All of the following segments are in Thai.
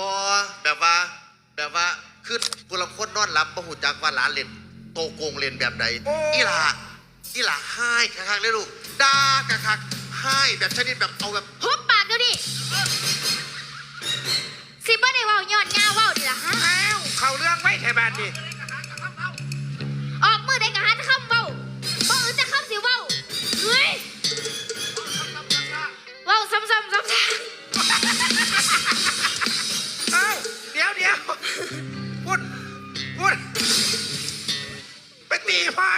บอแบบว่าแบบว่าคือผู้ลางคนนอนหลับบ่หูจักว่าหลานเล่นโตโกงเล่นแบบใดโอ้อีหลาอีหลาให้คักๆเลยลูกด่าคักๆให้แบบชนิดแบบเอาแบบ หุบปากเดี๋ยวนี้สิบ่ได้เว้าย้อนยาเว้าดิล่ะ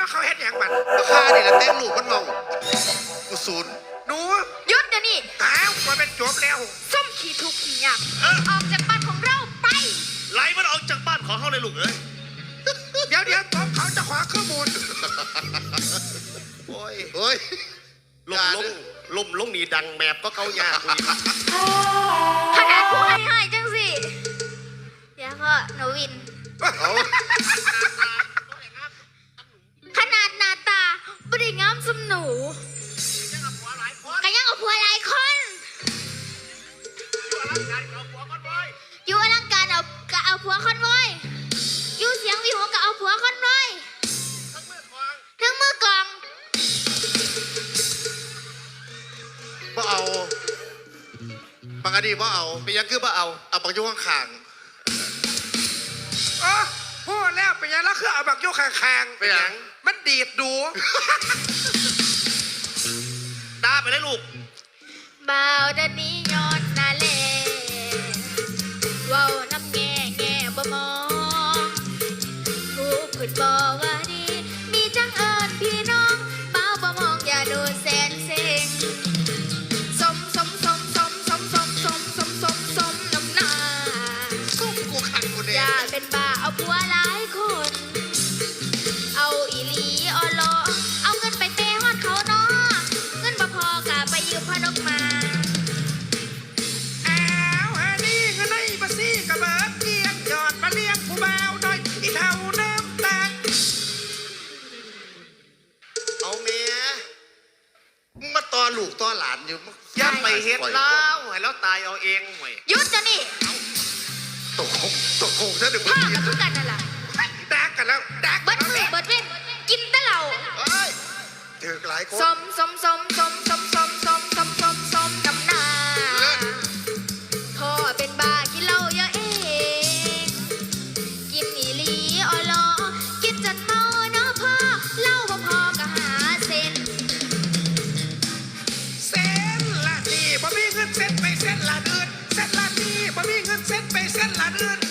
ตีพ่อเขาเห็นอย่างมันราคาเนี่ยละเต้นลูกมันเมากูศูนย์หนูๆหยุดเดี๋ยวนี้อ้าวมันเป็นจบแล้ว ส้มขี้ทุกข์ขี้ยากออกจากบ้านของเราไป ไล่มันออกจากบ้านของเขาเลยลูกเอ้ยเดี๋ยวเดี๋ยวตบเขาจะขอข้อมูลโอ้ยเฮ้ยลมลงลมลงนี่ดังแมบก็เกายากคุยขนาดผู้ให้ให้จังสิ เดี๋ยวพ่อหนูวิน เอา หนูก็ยังเอาผัวหลายคนอยู่อลังการเอาก็เอาผัวคอนไว้อยอยู่เสียงวิวก็เอาผัวคอนไว้อยถึงมือกลองบ่เอาบางอันนี้บ่เอาไปยังคือบ่เอาเอาบางยุ่งข้างอ๋อพู ดแล้วเป็นยังแล้วคือเอาบักโยกคางๆๆไปหยัง มันดีดดู ด่าไปเลยลูก บ่าวเดนนี้ยอดนาเลเว้าน้ำแง่แง่บ่มองผู้ขึ้นบ่ ลูกตอหลานอยู่มึงอย่าไปเฮ็ดเล่าให้แล้วตายเอาเองห่วยหยุดเดี๋ยวนี้ตกคงตกคงซะเดี๋ยวมึพ่งอก็คือกันนั่นล่ะดักกันแล้วดักเบิดมือเบิดเว้นกินแต่เหล้าเฮ้ยถือหลายคนสมสมสมสมสมสมสม i'm sudden.